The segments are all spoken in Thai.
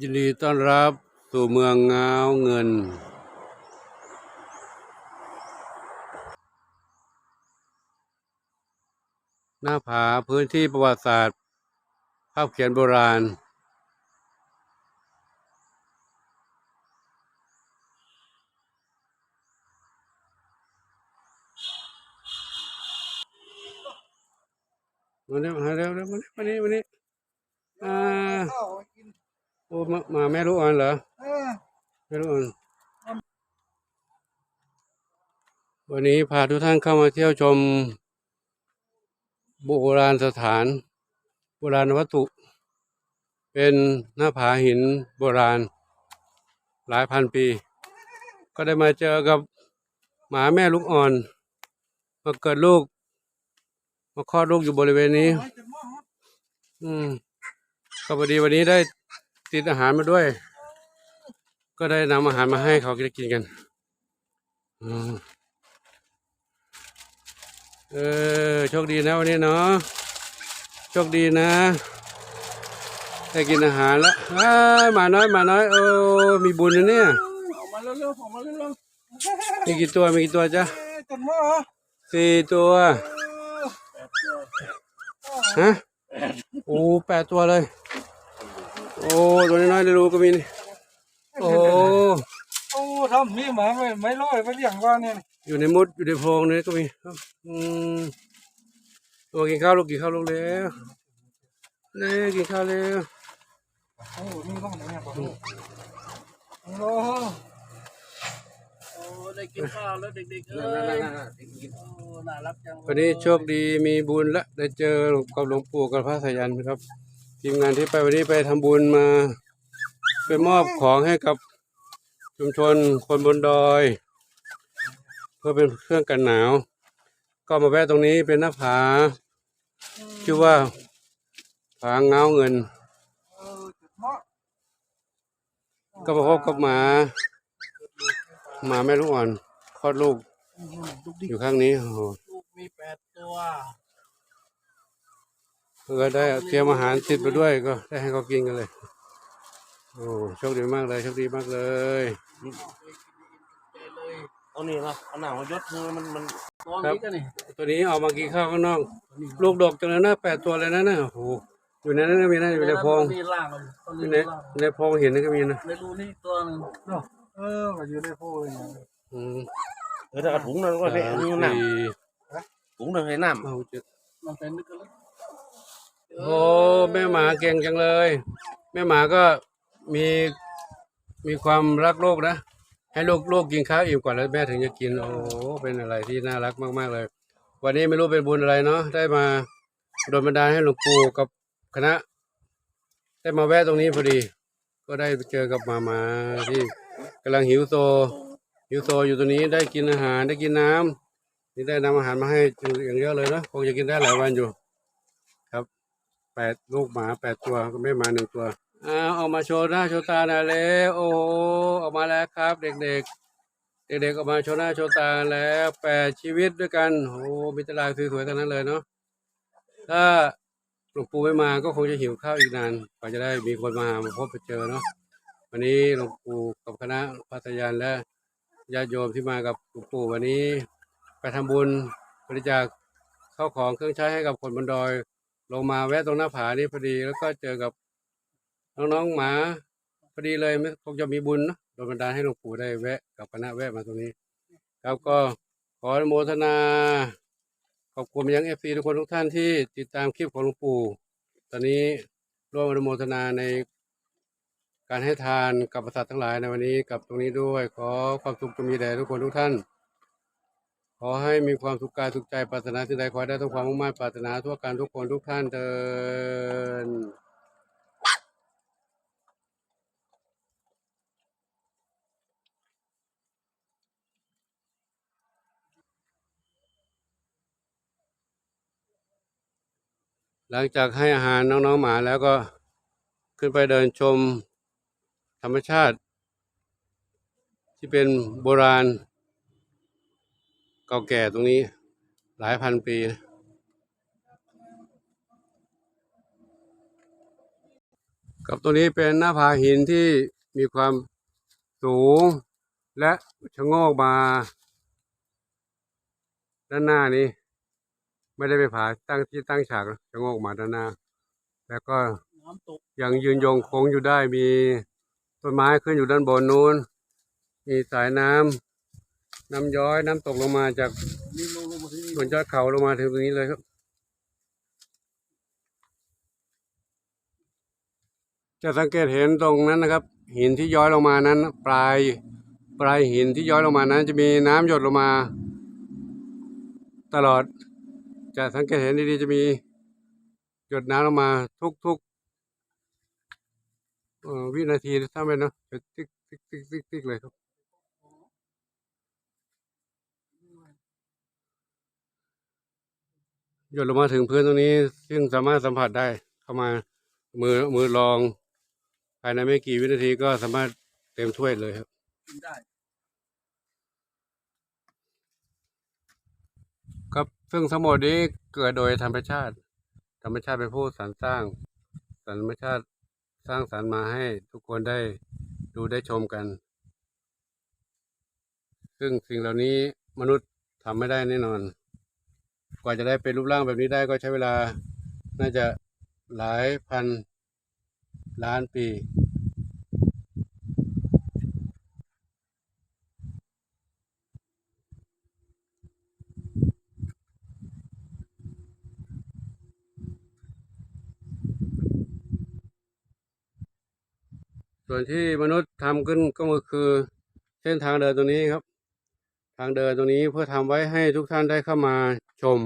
ยินดีต้อนรับสู่เมืองงาวเงิน หน้าผาพื้นที่ประวัติศาสตร์ ภาพเขียนโบราณ มาเร็วมาเร็วเร็วมาเร็วมานี่มานี่อ่าข้วกิน โอ้มามาแม่ลูกอ่อนเหรอเออแม่ลูกอ่อนวันนี้พาทุกท่านเข้ามาเที่ยวชม โบราณสถาน โบราณวัตถุ เป็นหน้าผาหินโบราณ หลายพันปี ก็ได้มาเจอกับหมาแม่ลูกอ่อน มาเกิดลูก มาคลอดลูกอยู่บริเวณนี้อฮอดอืมก็พอดีวันนี้ได้ ติดอาหารมาด้วย ก็ได้นำอาหารมาให้เขากินกันอืมเออโชคดีนะวันนี้เนาะโชคดีนะได้กินอาหารแล้วอ้ายหมาน้อยหมาน้อยโอ้มีบุญนะเนี่ยออกมาเร็วๆออกมาเร็วมีกี่ตัวมีกี่ตัวจ๊ะๆเอ้ยจนหม้อฮะสี่ตัวเออฮะโอ้แปดตัวเลยโอ้ ตัวน้อยๆเลยรู้ก็มีนี่โอ้โอ้ทำมีหมาไม่ไม่ร้อยไปเลี้ยงว่าเนี่ยอยู่ในมุดอยู่ในโพรงนี่ก็มีครับอืมโอ้กินข้าวลูกกินข้าวลูกแล้วเร็วกินข้าวเร็วโอ้มีบ้างไหนเนี่ยบอกโอ้โหโอ้ได้กินข้าวแล้วเด็กๆเอ้ยโอ้น่ารักจังวันนี้โชคดีมีบุญและได้เจอกับหลวงปู่กับพระสายันครับ ทีมงานที่ไปวันนี้ไปทำบุญมา ไปมอบของให้กับชุมชนคนบนดอย เพื่อเป็นเครื่องกันหนาว ก็มาแวะตรงนี้เป็นหน้าผา ชื่อว่าผาเงาเงิน ก็มาพบกับหมาหมาแม่ลูกอ่อนคลอดลูกอยู่ข้างนี้โอ้โหลูกมีแปดตัว ก็ได้เตรียมอาหารติดไปด้วยก็ได้ให้เขากินกันเลย โอ้โชคดีมากเลยโชคดีมากเลยเอานี่นะเอาหนังมายศมือมันมันตอนนี้กันนี่ตัวนี้ออกมากินข้าวข้างนอก ลูกดกจังเลยนะแปดตัวเลยนะนะโอ้โหอยู่ในนั้นก็มีนะอยู่ในโพรงมีล่างมันตอนอยู่นี้ในล่างในโพรงเห็นนะก็มีนะในรูนี่ตัวหนึงเนาะเออมาอยู่ในโพเลยเนี่ยอืมเออถ้ากระถุงนั่นก็เนี่ยนี่หนังสี่ถุงหนึ่งให้น้ำเอาเจ็ดมันเป็นนึกกันเลย โอ้แม่หมาเก่งจังเลย แม่หมาก็มีมีความรักโลกนะ ให้ลูกลูกกินข้าวอิ่มก่อนแล้วแม่ถึงจะกิน โอ้เป็นอะไรที่น่ารักมาก ๆ เลย วันนี้ไม่รู้เป็นบุญอะไรเนาะได้มาโดนบันดาลให้หลวงปู่กับคณะ ได้มาแวะตรงนี้พอดี ก็ได้เจอกับหมาหมาที่กำลังหิวโซหิวโซอยู่ตรงนี้ได้กินอาหารได้กินน้ำนี่ได้นำอาหารมาให้อย่างเยอะเลยนะคงจะกินได้หลายวันอยู่ แปดลูกหมาแปดตัวก็ไม่มาหนึ่งตัวอ้าวออกมาโชว์หน้าโชว์ตาหน่อยแล้วโอ้โหออกมาแล้วครับ เด็กๆ เด็กๆออกมาโชว์หน้าโชว์ตาแล้วแปดชีวิตด้วยกันโอ้โหมีแตลายสวยๆทั้งนั้นเลยเนาะถ้าหลวงปู่ไม่มาก็คงจะหิวข้าวอีกนานกว่าจะได้มีคนมาหามาพบมาเจอเนาะวันนี้หลวงปู่กับคณะพัทยานและญาติโยมที่มากับหลวงปู่วันนี้ ไปทำบุญบริจาคข้าวของเครื่องใช้ให้กับคนบนดอย ลงมาแวะตรงหน้าผานี่พอดีแล้วก็เจอกับน้องๆหมา พอดีเลยไม่คงจะมีบุญเนอะโดนบันดาลให้หลวงปู่ได้แวะกับคณะแวะมาตรงนี้ครับก็ขออนุโมทนาขอบคุณยังเอฟซีทุกคนทุกท่านที่ติดตามคลิปของหลวงปู่ ตอนนี้ร่วมอนุโมทนาในการให้ทานกับประสาททั้งหลายในวันนี้กับตรงนี้ด้วย ขอความสุขจงมีแด่ทุกคนทุกท่าน ขอให้มีความสุขกายสุขใจปรารถนาสิ่งใดขอได้ทุกความมุ่งมั่นปรารถนาทั่วการทุกคนทุกท่านเดินหลังจากให้อาหารน้องๆหมาแล้วก็ขึ้นไปเดินชมธรรมชาติ ที่เป็นโบราณ ก่าแก่ตรงนี้หลายพันปีนะครับตัวนี้เป็นหน้าผาหินที่มีความสูง และชะโงกมา ด้านหน้านี้ ไม่ได้ไปผาตั้งที่ตั้งฉากชะโงกมาด้านหน้า แล้วก็ยังยืนยงคงอยู่ได้มีต้นไม้ขึ้นอยู่ด้านบนนู้น มีสายน้ำ น้ำย้อยน้ำตกลงมาจากบนยอดเขาลงมาถึงตรงนี้เลยครับ จะสังเกตเห็นตรงนั้นนะครับ หินที่ย้อยลงมานั้น ปลายปลายหินที่ย้อยลงมานั้น จะมีน้ำหยดลงมา ตลอด จะสังเกตเห็นดีๆจะมีหยดน้ำลงมาทุกๆวินาทีถ้าไม่เนะติ๊กติ๊กติ๊กติ๊กเลยครับ หยดลงมาถึงพื้นตรงนี้ ซึ่งสามารถสัมผัสได้เข้ามามือมือลองภายในไม่กี่วินาทีก็สามารถเต็มถ้วยเลยครับกินได้ครับซึ่งทั้งหมดนี้เกิดโดยธรรมชาติ ธรรมชาติเป็นผู้สรรสร้างธรรมชาติสร้างสรรค์มาให้ทุกคนได้ดูได้ชมกัน ซึ่งสิ่งเหล่านี้มนุษย์ทำไม่ได้แน่นอน กว่าจะได้เป็นรูปร่างแบบนี้ได้ก็ใช้เวลาน่าจะหลายพันล้านปี ส่วนที่มนุษย์ทำขึ้นก็คือเส้นทางเดินตรงนี้ครับ ทางเดินตรงนี้เพื่อทำไว้ให้ทุกท่านได้เข้ามาชม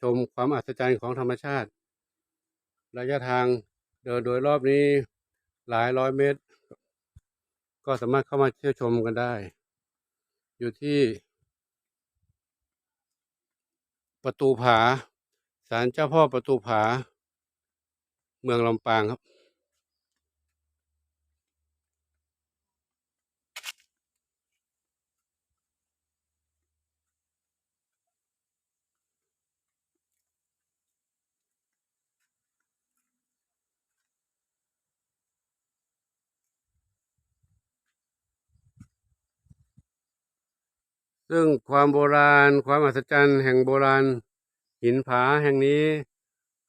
ชมความอัศจรรย์ของธรรมชาติ ระยะทางเดินโดยรอบนี้หลายร้อยเมตร ก็สามารถเข้ามาเที่ยวชมกันได้ อยู่ที่ประตูผาศาลเจ้าพ่อประตูผา เมืองลำปางครับ ซึ่งความโบราณ ความอัศจรรย์แห่งโบราณ หินผาแห่งนี้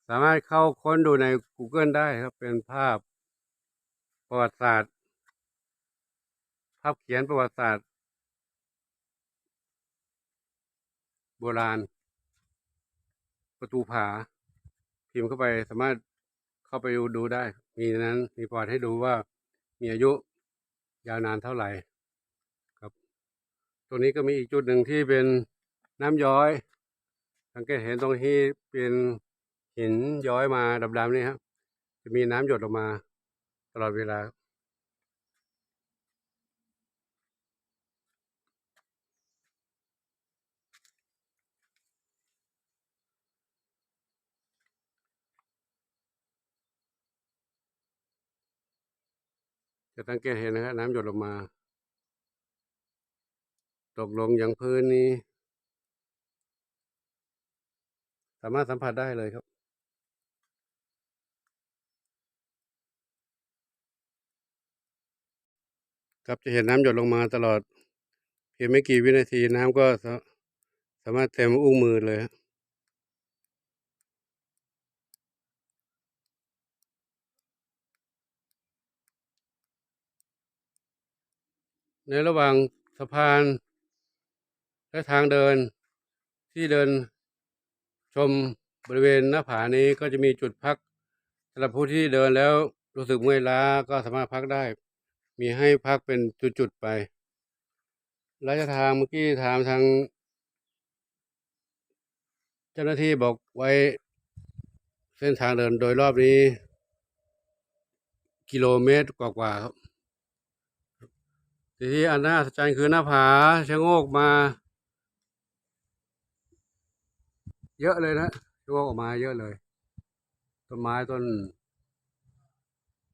สามารถเข้าค้นดูใน Google ได้ครับ เป็นภาพประวัติศาสตร์ ภาพเขียนประวัติศาสตร์ โบราณ ประตูผา พิมพ์เข้าไปสามารถเข้าไปดูดูได้ มีนนั้น มีประวัติให้ดูว่ามีอายุยาวนานเท่าไหร่ ตรงนี้ก็มีอีกจุดหนึ่งที่เป็นน้ำย้อย สังเกตเห็นตรงที่เป็นหินย้อยมาดำๆนี่ครับจะมีน้ำหยดออกมาตลอดเวลาจะสังเกตเห็นนะครับน้ำหยดลงมา ตกลงอย่างพื้นนี้ สามารถสัมผัสได้เลยครับ ครับจะเห็นน้ำหยดลงมาตลอด เพียงไม่กี่วินาทีน้ำก็สาสามารถเต็มอุ้งมือเลยฮะในระหว่างสะพาน และทางเดินที่เดินชมบริเวณหน้าผานี้ก็จะมีจุดพักสำหรับผู้ที่เดินแล้วรู้สึกเมื่อยล้าก็สามารถพักได้ มีให้พักเป็นจุดๆไประยะทางเมื่อกี้ถามทาง เจ้าหน้าที่บอกไว้ เส้นทางเดินโดยรอบนี้ กิโลเมตรกว่าๆครับที่อันน่าอัศจคือหน้าผาชะโงกมา เยอะเลยนะชะโงออกมาเยอะเลย ต้นไม้ต้น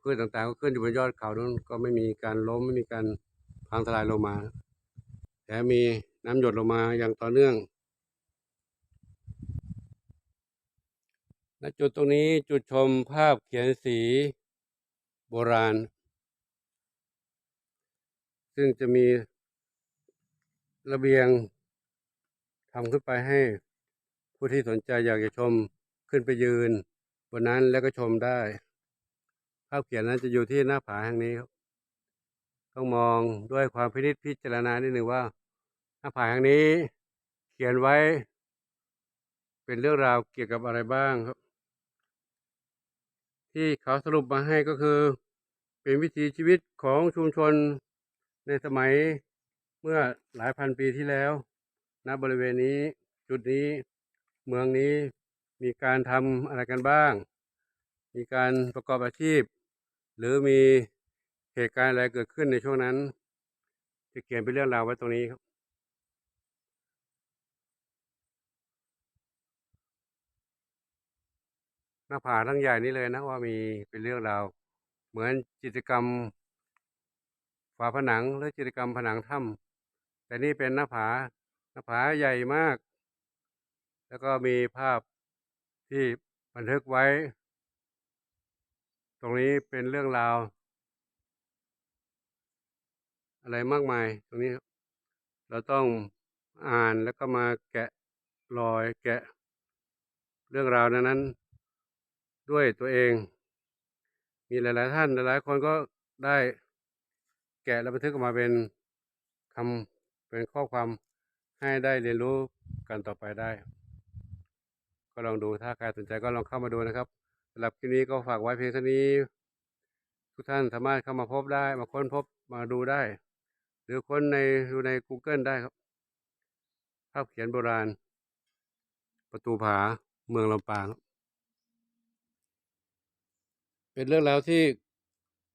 พืชต่างๆ ก็ขึ้นอยู่บนยอดเขานั้นก็ไม่มีการล้มไม่มีการพังทลายลงมา แต่มีน้ำหยดลงมาอย่างต่อเนื่องณจุดตรงนี้จุดชมภาพเขียนสีโบราณ ซึ่งจะมีระเบียงทำขึ้นไปให้ ผู้ที่สนใจอยากจะชมขึ้นไปยืน บนนั้นแล้วก็ชมได้ภาพเขียนนั้นจะอยู่ที่หน้าผาแห่งนี้ครับต้องมองด้วยความพินิจพิจารณานิดหนึ่งว่า หน้าผาแห่งนี้ เขียนไว้ เป็นเรื่องราวเกี่ยวกับอะไรบ้างครับ ที่เขาสรุปมาให้ก็คือ เป็นวิถีชีวิตของชุมชนในสมัยเมื่อหลายพันปีที่แล้วณบริเวณนี้จุดนี้ เมืองนี้มีการทำอะไรกันบ้าง มีการประกอบอาชีพ หรือมีเหตุการณ์อะไรเกิดขึ้นในช่วงนั้น จะเขียนเป็นเรื่องราวไว้ตรงนี้ครับ หน้าผาทั้งใหญ่นี้เลยนะว่ามีเป็นเรื่องราว เหมือนจิตกรรมฝาผนังหรือจิตกรรมผนังถ้ำแต่นี่เป็นหน้าผาหน้าผาใหญ่มาก แล้วก็มีภาพที่บันทึกไว้ ตรงนี้เป็นเรื่องราว อะไรมากมาย ตรงนี้ เราต้องอ่านแล้วก็มาแกะรอยแกะ เรื่องราวนั้นนั้นด้วยตัวเอง มีหลาย ๆ ท่านหลายๆคนก็ได้แกะและบันทึกออกมาเป็นคำเป็นข้อความให้ได้เรียนรู้กันต่อไปได้ ก็ลองดูถ้าใครสนใจก็ลองเข้ามาดูนะครับสำหรับคลิปนี้ก็ฝากไว้เพียงเท่านี้ ทุกท่านสามารถเข้ามาพบได้ มาค้นพบมาดูได้ หรือค้นในดูใน Google ได้ครับ ภาพเขียนโบราณ ประตูผาเมืองลำปางเป็นเรื่องราวที่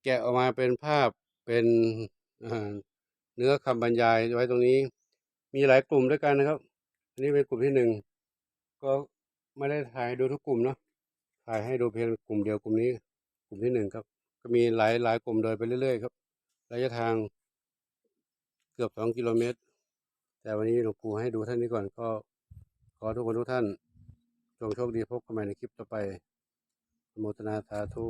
แกะออกมาเป็นภาพเป็นเนื้อคำบรรยายไว้ตรงนี้ มีหลายกลุ่มด้วยกันนะครับ อันนี้เป็นกลุ่มที่หนึ่งก็ ไม่ได้ถ่ายดูทุกกลุ่มเนาะถ่ายให้ดูเพียงกลุ่มเดียวกลุ่มนี้ กลุ่มที่หนึ่งครับ ก็มีหลายหลายกลุ่มโดยไปเรื่อยๆครับระยะทางเกือบสองกิโลเมตร แต่วันนี้หลวงปู่ให้ดูท่านนี้ก่อนก็ขอทุกคนทุกท่านจงโชคดีพบกันใหม่ในคลิปต่อไปโมทนาสาธุ